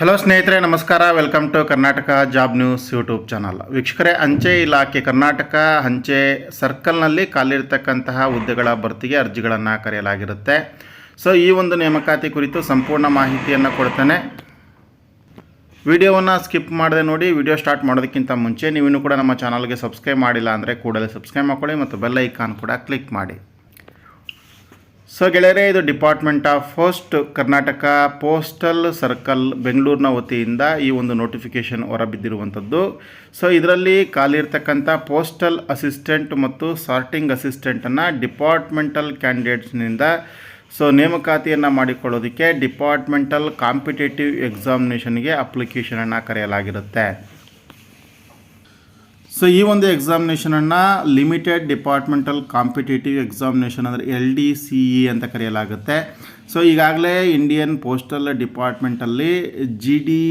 Hello ಸ್ನೇಹಿತರೆ, ನಮಸ್ಕಾರ. Welcome to Karnataka job news YouTube channel ವೀಕ್ಷಕರೇ, ಅಂಚೆ ಇಲಾಖೆ ಕರ್ನಾಟಕ, ಅಂಚೆ ಸರ್ಕಲ್ನಲ್ಲಿ ಖಾಲಿರ್ತಕ್ಕಂತಹ ಹುದ್ದೆಗಳ ಭರ್ತಿಗೆ ಅರ್ಜಿಗಳನ್ನು ಕರೆಯಲಾಗಿರುತ್ತೆ. ಸೊ ಈ ಒಂದು ನೇಮಕಾತಿ ಕುರಿತು ಸಂಪೂರ್ಣ ಮಾಹಿತಿಯನ್ನು ಕೊಡ್ತೇನೆ. ವಿಡಿಯೋವನ್ನು ಸ್ಕಿಪ್ ಮಾಡದೆ ನೋಡಿ ವಿಡಿಯೋ ಸ್ಟಾರ್ಟ್ ಮಾಡೋದಕ್ಕಿಂತ ಮುಂಚೆ ನೀವಿನ್ನೂ ಕೂಡ ನಮ್ಮ ಚಾನಲ್ಗೆ ಸಬ್ಸ್ಕ್ರೈಬ್ ಮಾಡಿಲ್ಲ ಅಂದರೆ ಕೂಡಲೇ ಸಬ್ಸ್ಕ್ರೈಬ್ ಮಾಡ್ಕೊಳ್ಳಿ ಮತ್ತು ಬೆಲ್ ಐಕಾನ್ ಕೂಡ ಕ್ಲಿಕ್ ಮಾಡಿ. ಸೊ ಗೆಳೆಯರೆ, ಇದು department of post Karnataka postal circle ಬೆಂಗಳೂರಿನ ವತಿಯಿಂದ ಈ ಒಂದು ನೋಟಿಫಿಕೇಷನ್ ಹೊರಬಿದ್ದಿರುವಂಥದ್ದು. ಸೊ ಇದರಲ್ಲಿ ಖಾಲಿ ಇರ್ತಕ್ಕಂಥ ಪೋಸ್ಟಲ್ ಅಸಿಸ್ಟೆಂಟ್ ಮತ್ತು ಸಾರ್ಟಿಂಗ್ ಅಸಿಸ್ಟೆಂಟನ್ನು ಡಿಪಾರ್ಟ್ಮೆಂಟಲ್ ಕ್ಯಾಂಡಿಡೇಟ್ಸ್ನಿಂದ ಸೊ ನೇಮಕಾತಿಯನ್ನು ಮಾಡಿಕೊಳ್ಳೋದಕ್ಕೆ ಡಿಪಾರ್ಟ್ಮೆಂಟಲ್ ಕಾಂಪಿಟೇಟಿವ್ ಎಕ್ಸಾಮಿನೇಷನ್ಗೆ ಅಪ್ಲಿಕೇಶನನ್ನು ಕರೆಯಲಾಗಿರುತ್ತೆ. ಸೊ ಈ ಒಂದು ಎಕ್ಸಾಮಿನೇಷನನ್ನು ಲಿಮಿಟೆಡ್ ಡಿಪಾರ್ಟ್ಮೆಂಟಲ್ ಕಾಂಪಿಟೇಟಿವ್ ಎಕ್ಸಾಮಿನೇಷನ್ ಅಂದರೆ ಎಲ್ ಡಿ ಸಿ ಇ ಅಂತ ಕರೆಯಲಾಗುತ್ತೆ. ಸೊ ಈಗಾಗಲೇ ಇಂಡಿಯನ್ ಪೋಸ್ಟಲ್ ಡಿಪಾರ್ಟ್ಮೆಂಟಲ್ಲಿ ಜಿ ಡಿ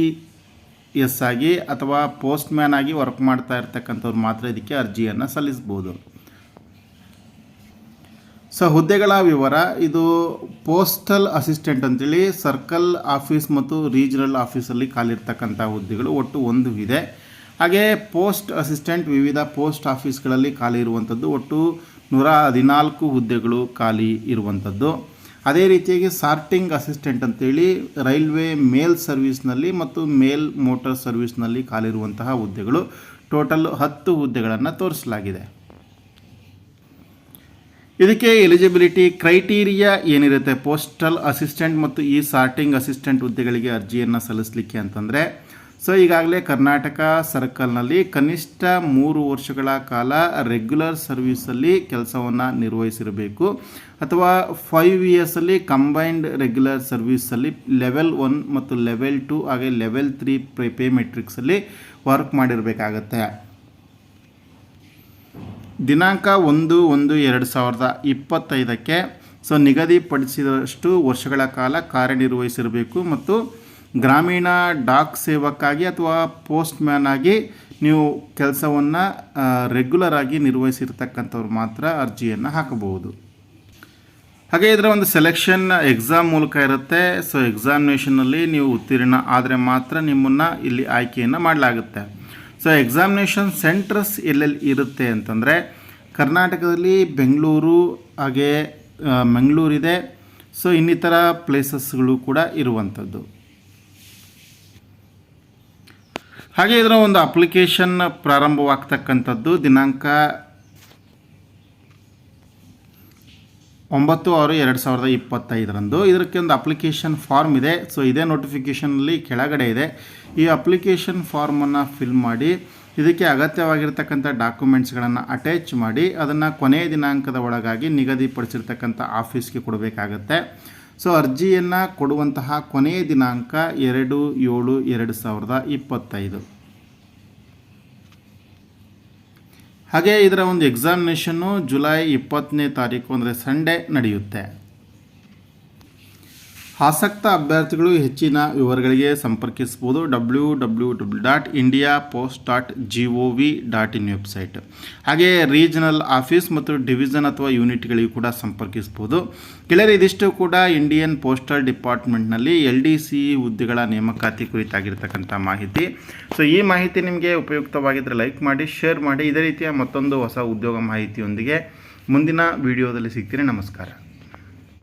ಎಸ್ ಆಗಿ ಅಥವಾ ಪೋಸ್ಟ್ ಮ್ಯಾನ್ ಆಗಿ ವರ್ಕ್ ಮಾಡ್ತಾ ಇರ್ತಕ್ಕಂಥವ್ರು ಮಾತ್ರ ಇದಕ್ಕೆ ಅರ್ಜಿಯನ್ನು ಸಲ್ಲಿಸ್ಬೋದು. ಸೊ ಹುದ್ದೆಗಳ ವಿವರ, ಇದು ಪೋಸ್ಟಲ್ ಅಸಿಸ್ಟೆಂಟ್ ಅಂತೇಳಿ ಸರ್ಕಲ್ ಆಫೀಸ್ ಮತ್ತು ರೀಜನಲ್ ಆಫೀಸಲ್ಲಿ ಖಾಲಿರ್ತಕ್ಕಂಥ ಹುದ್ದೆಗಳು ಒಟ್ಟು ಒಂದು ಇದೆ. ಹಾಗೆ ಪೋಸ್ಟ್ ಅಸಿಸ್ಟೆಂಟ್ ವಿವಿಧ ಪೋಸ್ಟ್ ಆಫೀಸ್ಗಳಲ್ಲಿ ಖಾಲಿ ಇರುವಂಥದ್ದು, ಒಟ್ಟು ನೂರ ಹದಿನಾಲ್ಕು ಹುದ್ದೆಗಳು ಖಾಲಿ ಇರುವಂಥದ್ದು. ಅದೇ ರೀತಿಯಾಗಿ ಸಾರ್ಟಿಂಗ್ ಅಸಿಸ್ಟೆಂಟ್ ಅಂತೇಳಿ ರೈಲ್ವೆ ಮೇಲ್ ಸರ್ವಿಸ್ನಲ್ಲಿ ಮತ್ತು ಮೇಲ್ ಮೋಟರ್ ಸರ್ವಿಸ್ನಲ್ಲಿ ಖಾಲಿ ಇರುವಂತಹ ಹುದ್ದೆಗಳು. ಟೋಟಲ್ ಹತ್ತು ಹುದ್ದೆಗಳನ್ನು ತೋರಿಸಲಾಗಿದೆ. ಇದಕ್ಕೆ ಎಲಿಜಿಬಿಲಿಟಿ ಕ್ರೈಟೀರಿಯಾ ಏನಿರುತ್ತೆ? ಪೋಸ್ಟಲ್ ಅಸಿಸ್ಟೆಂಟ್ ಮತ್ತು ಈ ಸಾರ್ಟಿಂಗ್ ಅಸಿಸ್ಟೆಂಟ್ ಹುದ್ದೆಗಳಿಗೆ ಅರ್ಜಿಯನ್ನು ಸಲ್ಲಿಸಲಿಕ್ಕೆ ಅಂತಂದರೆ ಸೊ ಈಗಾಗಲೇ ಕರ್ನಾಟಕ ಸರ್ಕಲ್ನಲ್ಲಿ ಕನಿಷ್ಠ ಮೂರು ವರ್ಷಗಳ ಕಾಲ ರೆಗ್ಯುಲರ್ ಸರ್ವಿಸಲ್ಲಿ ಕೆಲಸವನ್ನು ನಿರ್ವಹಿಸಿರಬೇಕು. ಅಥವಾ ಫೈವ್ ಇಯರ್ಸಲ್ಲಿ ಕಂಬೈನ್ಡ್ ರೆಗ್ಯುಲರ್ ಸರ್ವಿಸಲ್ಲಿ ಲೆವೆಲ್ ಒನ್ ಮತ್ತು ಲೆವೆಲ್ ಟು ಹಾಗೆ ಲೆವೆಲ್ ತ್ರೀ ಪೇ ಪೇ ಮೆಟ್ರಿಕ್ಸಲ್ಲಿ ವರ್ಕ್ ಮಾಡಿರಬೇಕಾಗತ್ತೆ. ದಿನಾಂಕ ಒಂದು ಒಂದು, ಎರಡು ಸಾವಿರದ ಇಪ್ಪತ್ತೈದಕ್ಕೆ ಸೊ ನಿಗದಿಪಡಿಸಿದಷ್ಟು ವರ್ಷಗಳ ಕಾಲ ಕಾರ್ಯನಿರ್ವಹಿಸಿರಬೇಕು ಮತ್ತು ಗ್ರಾಮೀಣ ಡಾಕ್ ಸೇವಕ್ಕಾಗಿ ಅಥವಾ ಪೋಸ್ಟ್ ಮ್ಯಾನ್ ಆಗಿ ನೀವು ಕೆಲಸವನ್ನು ರೆಗ್ಯುಲರ್ ಆಗಿ ನಿರ್ವಹಿಸಿರ್ತಕ್ಕಂಥವ್ರು ಮಾತ್ರ ಅರ್ಜಿಯನ್ನು ಹಾಕಬಹುದು. ಹಾಗೆ ಇದರ ಒಂದು ಸೆಲೆಕ್ಷನ್ ಎಕ್ಸಾಮ್ ಮೂಲಕ ಇರುತ್ತೆ. ಸೊ ಎಕ್ಸಾಮಿನೇಷನಲ್ಲಿ ನೀವು ಉತ್ತೀರ್ಣ ಆದರೆ ಮಾತ್ರ ನಿಮ್ಮನ್ನು ಇಲ್ಲಿ ಆಯ್ಕೆಯನ್ನು ಮಾಡಲಾಗುತ್ತೆ. ಸೊ ಎಕ್ಸಾಮಿನೇಷನ್ ಸೆಂಟರ್ಸ್ ಎಲ್ಲೆಲ್ಲಿ ಇರುತ್ತೆ ಅಂತಂದರೆ, ಕರ್ನಾಟಕದಲ್ಲಿ ಬೆಂಗಳೂರು, ಹಾಗೆ ಮಂಗಳೂರಿದೆ. ಸೊ ಇನ್ನಿತರ ಪ್ಲೇಸಸ್ಗಳು ಕೂಡ ಇರುವಂಥದ್ದು. ಹಾಗೆ ಇದರ ಒಂದು ಅಪ್ಲಿಕೇಶನ್ ಪ್ರಾರಂಭವಾಗ್ತಕ್ಕಂಥದ್ದು ದಿನಾಂಕ ಒಂಬತ್ತು ಆರು ಎರಡು ಸಾವಿರದ ಇಪ್ಪತ್ತೈದರಂದು. ಇದಕ್ಕೆ ಒಂದು ಅಪ್ಲಿಕೇಶನ್ ಫಾರ್ಮ್ ಇದೆ. ಸೊ ಇದೇ ನೋಟಿಫಿಕೇಷನಲ್ಲಿ ಕೆಳಗಡೆ ಇದೆ. ಈ ಅಪ್ಲಿಕೇಶನ್ ಫಾರ್ಮನ್ನು ಫಿಲ್ ಮಾಡಿ, ಇದಕ್ಕೆ ಅಗತ್ಯವಾಗಿರ್ತಕ್ಕಂಥ ಡಾಕ್ಯುಮೆಂಟ್ಸ್ಗಳನ್ನು ಅಟ್ಯಾಚ್ ಮಾಡಿ, ಅದನ್ನು ಕೊನೆಯ ದಿನಾಂಕದ ಒಳಗಾಗಿ ನಿಗದಿಪಡಿಸಿರ್ತಕ್ಕಂಥ ಆಫೀಸ್ಗೆ ಕೊಡಬೇಕಾಗತ್ತೆ. ಸೊ ಅರ್ಜಿಯನ್ನು ಕೊಡುವಂತಹ ಕೊನೆಯ ದಿನಾಂಕ ಎರಡು ಏಳು ಎರಡು ಸಾವಿರದ ಇಪ್ಪತ್ತೈದು. ಹಾಗೆ ಇದರ ಒಂದು ಎಕ್ಸಾಮಿನೇಷನ್ನು ಜುಲೈ ಇಪ್ಪತ್ತನೇ ತಾರೀಕು ಅಂದರೆ ಸಂಡೇ ನಡೆಯುತ್ತೆ. ಆಸಕ್ತ ಅಭ್ಯರ್ಥಿಗಳು ಹೆಚ್ಚಿನ ವಿವರಗಳಿಗೆ ಸಂಪರ್ಕಿಸ್ಬೋದು W W W dot India post dot G O V dot in website. ಹಾಗೆ ರೀಜನಲ್ ಆಫೀಸ್ ಮತ್ತು ಡಿವಿಷನ್ ಅಥವಾ ಯೂನಿಟ್ಗಳಿಗೂ ಕೂಡ ಸಂಪರ್ಕಿಸ್ಬೋದು ಗೆಳೆಯರು, ಇದಿಷ್ಟು ಕೂಡ ಇಂಡಿಯನ್ ಪೋಸ್ಟಲ್ ಡಿಪಾರ್ಟ್ಮೆಂಟ್ನಲ್ಲಿ ಎಲ್ ಡಿ ಸಿ ಹುದ್ದೆಗಳ ನೇಮಕಾತಿ ಕುರಿತಾಗಿರ್ತಕ್ಕಂಥ ಮಾಹಿತಿ. ಸೊ, ಈ ಮಾಹಿತಿ ನಿಮಗೆ ಉಪಯುಕ್ತವಾಗಿದ್ದರೆ ಲೈಕ್ ಮಾಡಿ, ಶೇರ್ ಮಾಡಿ. ಇದೇ ರೀತಿಯ ಮತ್ತೊಂದು ಹೊಸ ಉದ್ಯೋಗ ಮಾಹಿತಿಯೊಂದಿಗೆ ಮುಂದಿನ ವಿಡಿಯೋದಲ್ಲಿ ಸಿಗ್ತೀನಿ. ನಮಸ್ಕಾರ.